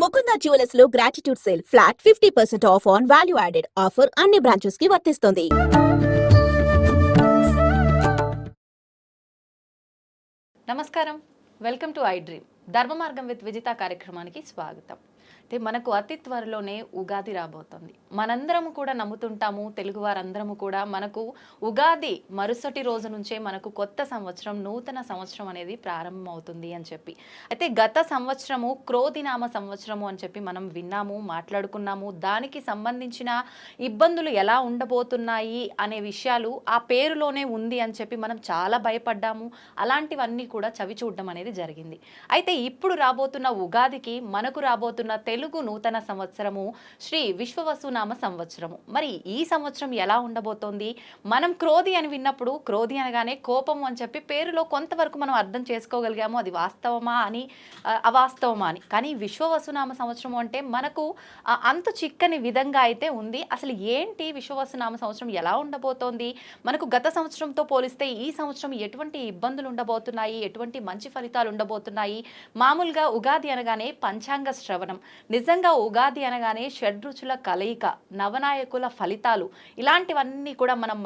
Mukunda జ్యువెలర్స్లో gratitude sale flat fifty percent off on value added offer అన్ని బ్రాంచెస్కి వర్తిస్తుంది. నమస్కారం. వెల్కమ్ టు ఐ డ్రీమ్ ధర్మ మార్గం విత్ విజిత కార్యక్రమానికి స్వాగతం. అయితే మనకు అతి త్వరలోనే ఉగాది రాబోతుంది. మనందరము కూడా నమ్ముతుంటాము తెలుగు వారందరము కూడా మనకు ఉగాది మరుసటి రోజు నుంచే మనకు కొత్త సంవత్సరం నూతన సంవత్సరం అనేది ప్రారంభమవుతుంది అని చెప్పి. అయితే గత సంవత్సరము క్రోధినామ సంవత్సరము అని చెప్పి మనం విన్నాము మాట్లాడుకున్నాము. దానికి సంబంధించిన ఇబ్బందులు ఎలా ఉండబోతున్నాయి అనే విషయాలు ఆ పేరులోనే ఉంది అని చెప్పి మనం చాలా భయపడ్డాము. అలాంటివన్నీ కూడా చవి చూడడం అనేది జరిగింది. అయితే ఇప్పుడు రాబోతున్న ఉగాదికి మనకు రాబోతున్న తెలుగు నూతన సంవత్సరము శ్రీ విశ్వవసునామ సంవత్సరము. మరి ఈ సంవత్సరం ఎలా ఉండబోతోంది? మనం క్రోధి అని విన్నప్పుడు క్రోధి అనగానే కోపం అని చెప్పి పేరులో కొంతవరకు మనం అర్థం చేసుకోగలిగాము. అది వాస్తవమా అని అవాస్తవమా అని. కానీ విశ్వవసునామ సంవత్సరం అంటే మనకు అంత అంతు చిక్కని విధంగా అయితే ఉంది. అసలు ఏంటి విశ్వవసునామ సంవత్సరం? ఎలా ఉండబోతోంది? మనకు గత సంవత్సరంతో పోలిస్తే ఈ సంవత్సరం ఎటువంటి ఇబ్బందులు ఉండబోతున్నాయి? ఎటువంటి మంచి ఫలితాలు ఉండబోతున్నాయి? మామూలుగా ఉగాది అనగానే పంచాంగ శ్రవణం. నిజంగా ఉగాది అనగానే షడ్రుచుల కలయిక నవనాయకుల ఫలితాలు. ఇలాంటివన్నీ కూడా మనం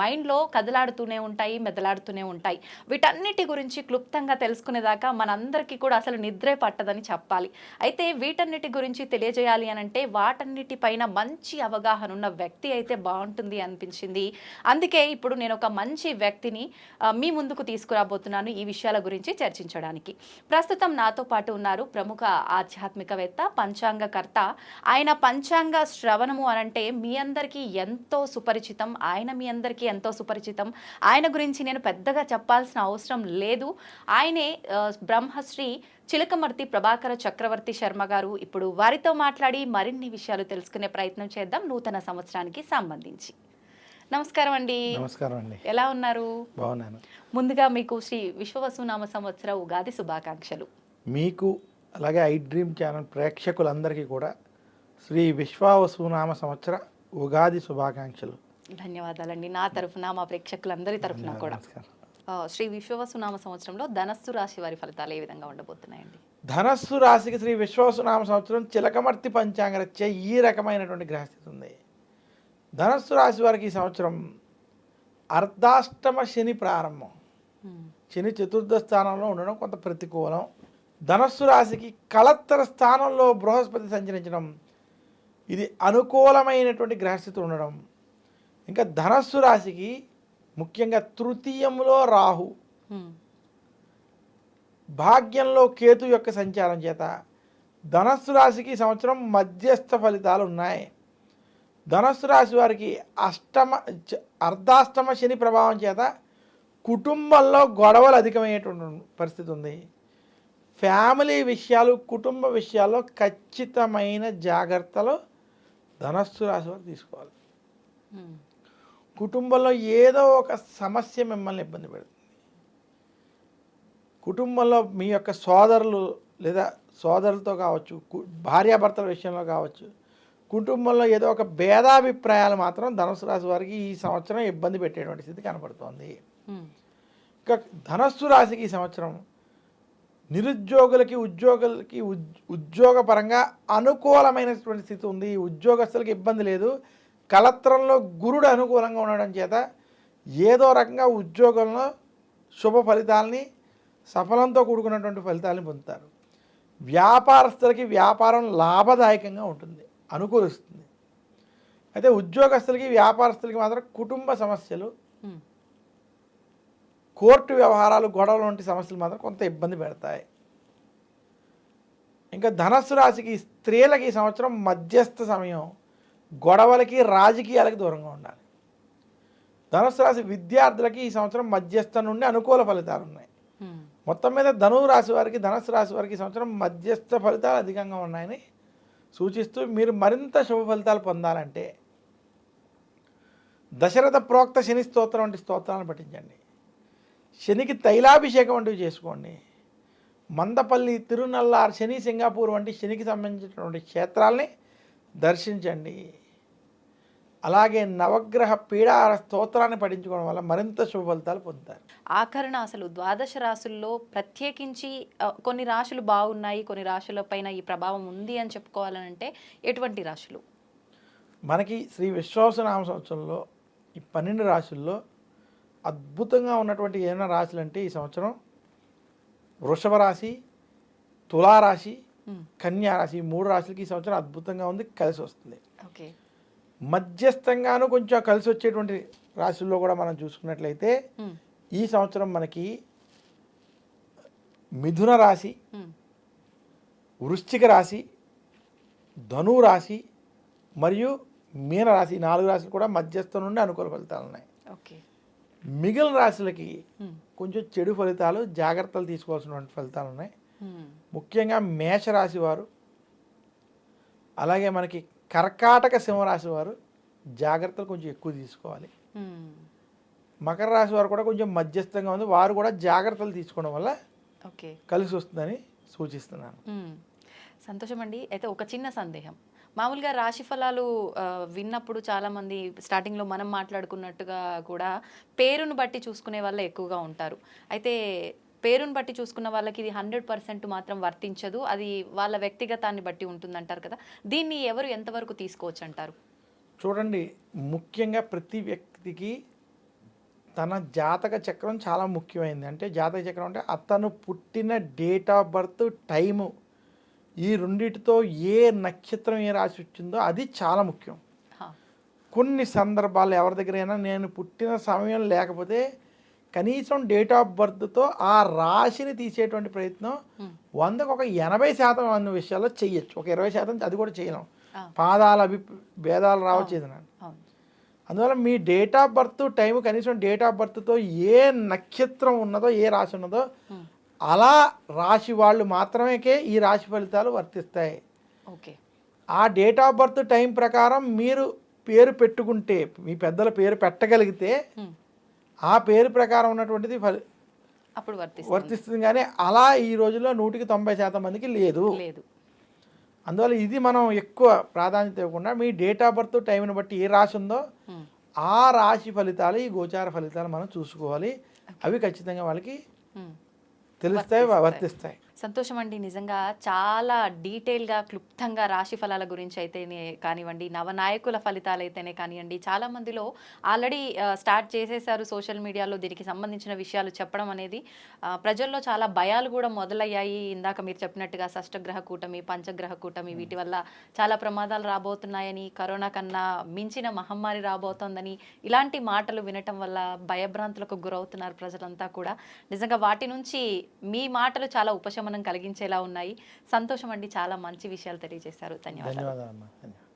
మైండ్లో కదలాడుతూనే ఉంటాయి మెదలాడుతూనే ఉంటాయి. వీటన్నిటి గురించి క్లుప్తంగా తెలుసుకునేదాకా మనందరికీ కూడా అసలు నిద్రే పట్టదని చెప్పాలి. అయితే వీటన్నిటి గురించి తెలియజేయాలి అని అంటే వాటన్నిటిపైన మంచి అవగాహన ఉన్న వ్యక్తి అయితే బాగుంటుంది అనిపించింది. అందుకే ఇప్పుడు నేను ఒక మంచి వ్యక్తిని మీ ముందుకు తీసుకురాబోతున్నాను ఈ విషయాల గురించి చర్చించడానికి. ప్రస్తుతం ప్రస్తుతం నాతో పాటు ఉన్నారు ప్రముఖ ఆధ్యాత్మికవేత్త పంచాంగకర్త. ఆయన పంచాంగ శ్రవణము అనంటే మీ అందరికీ ఎంతో సుపరిచితం ఆయన మీ అందరికీ ఎంతో సుపరిచితం. ఆయన గురించి నేను పెద్దగా చెప్పాల్సిన అవసరం లేదు. ఆయనే బ్రహ్మశ్రీ చిలకమర్తి ప్రభాకర చక్రవర్తి శర్మ గారు ఇప్పుడు వారితో మాట్లాడి మరిన్ని విషయాలు తెలుసుకునే ప్రయత్నం చేద్దాం. నూతన సంవత్సరానికి సంబంధించి. నమస్కారం అండి నమస్కారం అండి ఎలా ఉన్నారు? బాగున్నాను. ముందుగా మీకు శ్రీ విశ్వవసునామ సంవత్సర ఉగాది శుభాకాంక్షలు. మీకు అలాగే ఐ డ్రీమ్ ఛానల్ ప్రేక్షకులందరికీ కూడా శ్రీ విశ్వావసునామ సంవత్సర ఉగాది శుభాకాంక్షలు. ధన్యవాదాలండి. నా తరఫున మా ప్రేక్షకులందరి తరఫున కూడా. శ్రీ విశ్వవసునామ సంవత్సరంలో ధనస్సు రాశి వారి ఫలితాలు ఏ విధంగా ఉండబోతున్నాయండి? ధనస్సు రాశికి శ్రీ విశ్వావసునామ సంవత్సరం చిలకమర్తి పంచాంగరచ్చే ఈ రకమైనటువంటి గ్రహస్థితి ఉంది. ధనస్సు రాశి వారికి ఈ సంవత్సరం అర్ధాష్టమ శని ప్రారంభం. శని చతుర్థ స్థానంలో ఉండడం కొంత ప్రతికూలం. ధనస్సు రాశికి కలత్తర స్థానంలో బృహస్పతి సంచరించడం ఇది అనుకూలమైనటువంటి గ్రహస్థితి ఉండడం. ఇంకా ధనస్సు రాశికి ముఖ్యంగా తృతీయంలో రాహు. భాగ్యంలో కేతు యొక్క సంచారం చేత ధనస్సు రాశికి సంవత్సరం మధ్యస్థ ఫలితాలు ఉన్నాయి. ధనస్సు రాశి వారికి అష్టమ అర్ధాష్టమ శని ప్రభావం చేత కుటుంబంలో గొడవలు అధికమయ్యేటువంటి పరిస్థితి ఉంది. ఫ్యామిలీ విషయాలు కుటుంబ విషయాల్లో ఖచ్చితమైన జాగ్రత్తలు ధనస్సు రాశి వారు తీసుకోవాలి. కుటుంబంలో ఏదో ఒక సమస్య మిమ్మల్ని ఇబ్బంది పెడుతుంది. కుటుంబంలో మీ యొక్క సోదరులు లేదా సోదరులతో కావచ్చు భార్యాభర్తల విషయంలో కావచ్చు కుటుంబంలో ఏదో ఒక భేదాభిప్రాయాలు మాత్రం ధనుసు రాశి వారికి ఈ సంవత్సరం ఇబ్బంది పెట్టేటువంటి స్థితి కనపడుతోంది ఇంకా ధనస్సు రాశికి ఈ సంవత్సరం నిరుద్యోగులకి ఉద్యోగులకి ఉద్- ఉద్యోగపరంగా అనుకూలమైనటువంటి స్థితి ఉంది. ఉద్యోగస్తులకి ఇబ్బంది లేదు. కలత్రంలో గురుడు అనుకూలంగా ఉండడం చేత ఏదో రకంగా ఉద్యోగంలో శుభ ఫలితాలని సఫలంతో కూడుకున్నటువంటి ఫలితాలను పొందుతారు. వ్యాపారస్తులకి వ్యాపారం లాభదాయకంగా ఉంటుంది. అనుకూలిస్తుంది. అయితే ఉద్యోగస్తులకి వ్యాపారస్తులకి మాత్రం కుటుంబ సమస్యలు కోర్టు వ్యవహారాలు గొడవలు వంటి సమస్యలు మాత్రం కొంత ఇబ్బంది పెడతాయి. ఇంకా ధనస్సు రాశికి స్త్రీలకి ఈ సంవత్సరం మధ్యస్థ సమయం గొడవలకి రాజకీయాలకి దూరంగా ఉండాలి. ధనుసు రాశి విద్యార్థులకి ఈ సంవత్సరం మధ్యస్థ నుండి అనుకూల ఫలితాలు ఉన్నాయి. మొత్తం మీద ధనువు రాశి వారికి ధనుసు రాశి వారికి ఈ సంవత్సరం మధ్యస్థ ఫలితాలు అధికంగా ఉన్నాయని సూచిస్తూ మీరు మరింత శుభ ఫలితాలు పొందాలంటే దశరథ ప్రోక్త శని స్తోత్రం వంటి స్తోత్రాలను పఠించండి. శనికి తైలాభిషేకం వంటివి చేసుకోండి. మందపల్లి తిరునల్లార్ శని సింగపూర్ వంటి శనికి సంబంధించినటువంటి క్షేత్రాల్ని దర్శించండి. అలాగే నవగ్రహ పీడార స్తోత్రాన్ని పఠించుకోవడం వల్ల మరింత శుభ ఫలితాలు పొందుతారు. ఆఖరణ అసలు ద్వాదశ రాశుల్లో ప్రత్యేకించి కొన్ని రాశులు బాగున్నాయి కొన్ని రాశుల పైన ఈ ప్రభావం ఉంది అని చెప్పుకోవాలనంటే ఎటువంటి రాశులు? మనకి శ్రీ విశ్వాసనామ సంవత్సరంలో ఈ పన్నెండు రాశుల్లో అద్భుతంగా ఉన్నటువంటి ఏమైనా రాశులు అంటే ఈ సంవత్సరం వృషభ రాశి తులారాశి మ్మ్. కన్యా రాశి ఈ మూడు రాశులకి ఈ సంవత్సరం అద్భుతంగా ఉంది కలిసి వస్తుంది. ఓకే. మధ్యస్థంగాను కొంచెం కలిసి వచ్చేటువంటి రాశుల్లో కూడా మనం చూసుకున్నట్లయితే. ఈ సంవత్సరం మనకి మిథున రాశి. వృశ్చిక రాశి ధను రాశి మరియు మీన రాశి నాలుగు రాశులు కూడా మధ్యస్థం నుండి అనుకూల ఫలితాలు ఉన్నాయి ఓకే మిగిలిన రాశులకి. కొంచెం చెడు ఫలితాలు జాగ్రత్తలు తీసుకోవాల్సినటువంటి ఫలితాలు ఉన్నాయి. ముఖ్యంగా మేషరాశి వారు అలాగే మనకి కర్కాటక సింహరాశి వారు జాగ్రత్తలు కొంచెం ఎక్కువ తీసుకోవాలి. మకర రాశి వారు కూడా కొంచెం మధ్యస్థంగా ఉంది. వారు కూడా జాగ్రత్తలు తీసుకోవడం వల్ల ఓకే. కలిసి వస్తుందని సూచిస్తున్నాను. సంతోషం అండి అయితే ఒక చిన్న సందేహం. మామూలుగా రాశి ఫలాలు విన్నప్పుడు చాలామంది స్టార్టింగ్లో మనం మాట్లాడుకున్నట్టుగా కూడా పేరును బట్టి చూసుకునే వాళ్ళే ఎక్కువగా ఉంటారు. అయితే పేరును బట్టి చూసుకున్న వాళ్ళకి ఇది హండ్రెడ్ పర్సెంట్ మాత్రం వర్తించదు. అది వాళ్ళ వ్యక్తిగతాన్ని బట్టి ఉంటుందంటారు కదా. దీన్ని ఎవరు ఎంతవరకు తీసుకోవచ్చు అంటారు? చూడండి ముఖ్యంగా ప్రతి వ్యక్తికి తన జాతక చక్రం చాలా ముఖ్యమైనది అంటే జాతక చక్రం అంటే అతను పుట్టిన డేట్ ఆఫ్ బర్త్ టైము ఈ రెండిటితో ఏ నక్షత్రం ఏ రాశి వచ్చిందో అది చాలా ముఖ్యం. కొన్ని సందర్భాలు ఎవరి దగ్గరైనా నేను పుట్టిన సమయం లేకపోతే కనీసం డేట్ ఆఫ్ బర్త్తో ఆ రాశిని తీసేటువంటి ప్రయత్నం. వందకు ఒక ఎనభై శాతం అన్న విషయాల్లో చెయ్యొచ్చు ఒక ఇరవై శాతం అది కూడా చేయలేం. పాదాల అభి భేదాలు రావచ్చు ఏదైనా అందువల్ల మీ డేట్ ఆఫ్ బర్త్ టైం కనీసం డేట్ ఆఫ్ బర్త్తో ఏ నక్షత్రం ఉన్నదో ఏ రాశి ఉన్నదో. అలా రాశి వాళ్ళు మాత్రమేకే ఈ రాశి ఫలితాలు వర్తిస్తాయి ఓకే ఆ డేట్ ఆఫ్ బర్త్ టైం ప్రకారం మీరు పేరు పెట్టుకుంటే మీ పెద్దల పేరు పెట్టగలిగితే. ఆ పేరు ప్రకారం ఉన్నటువంటిది ఫలి అప్పుడు వర్తిస్తుంది కానీ అలా ఈ రోజుల్లో నూటికి తొంభై శాతం మందికి లేదు లేదు అందువల్ల ఇది మనం ఎక్కువ ప్రాధాన్యత ఇవ్వకుండా మీ డేట్ ఆఫ్ బర్త్ టైంని బట్టి ఏ రాశి ఉందో. ఆ రాశి ఫలితాలు ఈ గోచార ఫలితాలు మనం చూసుకోవాలి అవి ఖచ్చితంగా వాళ్ళకి. తెలుస్తాయి వర్తిస్తాయి. సంతోషం అండి నిజంగా చాలా డీటెయిల్గా క్లుప్తంగా రాశి ఫలాల గురించి అయితేనే కానివ్వండి నవనాయకుల ఫలితాలు అయితేనే కానివ్వండి చాలా మందిలో ఆల్రెడీ స్టార్ట్ చేసేసారు సోషల్ మీడియాలో దీనికి సంబంధించిన విషయాలు చెప్పడం అనేది. ప్రజల్లో చాలా భయాలు కూడా మొదలయ్యాయి. ఇందాక మీరు చెప్పినట్టుగా షష్టగ్రహ కూటమి పంచగ్రహ కూటమి వీటి వల్ల చాలా ప్రమాదాలు రాబోతున్నాయని కరోనా కన్నా మించిన మహమ్మారి రాబోతోందని ఇలాంటి మాటలు వినటం వల్ల భయభ్రాంతులకు గురవుతున్నారు ప్రజలంతా కూడా. నిజంగా వాటి నుంచి మీ మాటలు చాలా ఉపశమనం కలిగించేలా ఉన్నాయి. సంతోషం అండి. చాలా మంచి విషయాలు తెలియజేశారు. ధన్యవాదాలు.